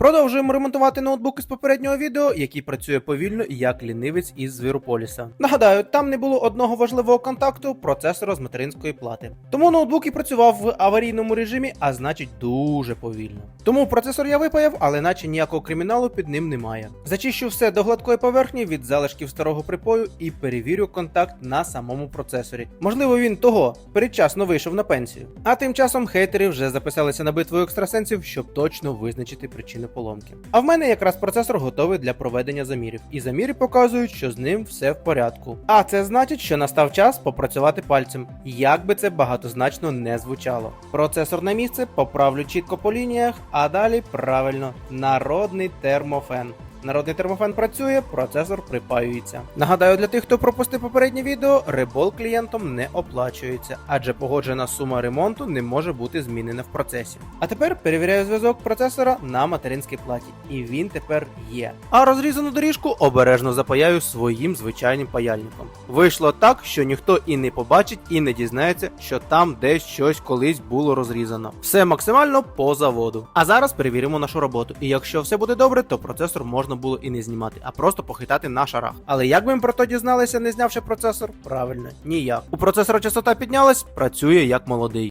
Продовжуємо ремонтувати ноутбук із попереднього відео, який працює повільно як лінивець із Звірополіса. Нагадаю, там не було одного важливого контакту процесора з материнської плати. Тому ноутбук і працював в аварійному режимі, а значить дуже повільно. Тому процесор я випаяв, але наче ніякого криміналу під ним немає. Зачищу все до гладкої поверхні від залишків старого припою і перевірю контакт на самому процесорі. Можливо, він того передчасно вийшов на пенсію. А тим часом хейтери вже записалися на битву екстрасенсів, щоб точно визначити причину поломки. А в мене якраз процесор готовий для проведення замірів, і заміри показують, що з ним все в порядку. А це значить, що настав час попрацювати пальцем, як би це багатозначно не звучало. Процесор на місце, поправлю чітко по лініях, а далі правильно народний термофен. Народний термофен працює, процесор припаюється. Нагадаю, для тих, хто пропустив попереднє відео, ребол клієнтом не оплачується, адже погоджена сума ремонту не може бути змінена в процесі. А тепер перевіряю зв'язок процесора на материнській платі, і він тепер є. А розрізану доріжку обережно запаяю своїм звичайним паяльником. Вийшло так, що ніхто і не побачить, і не дізнається, що там десь щось колись було розрізано. Все максимально по заводу. А зараз перевіримо нашу роботу. І якщо все буде добре, то процесор можна було і не знімати, а просто похитати на шарах. Але як би ми про то дізналися, не знявши процесор? Правильно, ніяк. У процесора частота піднялась, працює як молодий.